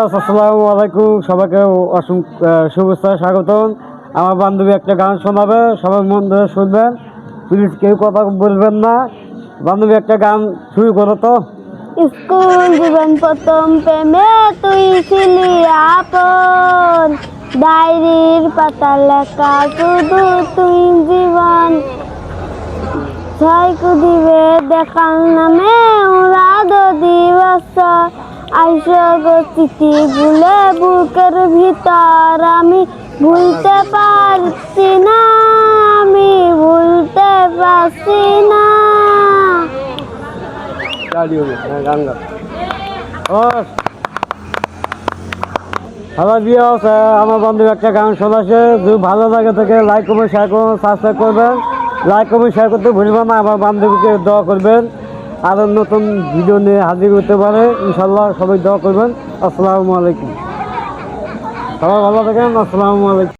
আসসালামু আলাইকুম। সবাইকে অসংখ্য শুভেচ্ছা, স্বাগতম। আমার বান্ধবী একটা গান শোনাবে, সবাই মন ধরে শুনবেন। প্লিজ কেউ কথা বলবেন না। বান্ধবী একটা গান শুরু করো তো। স্কুল জীবন প্রথম প্রেমে তুই ছিলি আপন। ডায়েরির পাতা লেখা, শুধু তুই জীবন। ছয় কুদিবে দেখাল নামে, উড়াদ দিবস। বুকের ভিতর আমি ভুলতে পারছি না, আমি ভুলতে পারছি না। ও হ্যালো বিয়স আমার বান্ধবী একটা গান শোনাছে যদি ভালো লাগে থাকে লাইক কমেন্ট শেয়ার করুন সাবস্ক্রাইব করবেন লাইক কমেন্ট শেয়ার করতে ভুলবেন না, আমার বান্ধবীকে দোয়া করবেন। আরও নতুন ভিডিও নিয়ে হাজির হতে পারে ইনশাল্লাহ সবাই দোয়া করবেন। আসসালামু আলাইকুম। সবাই ভালো থাকেন, আসসালামু আলাইকুম।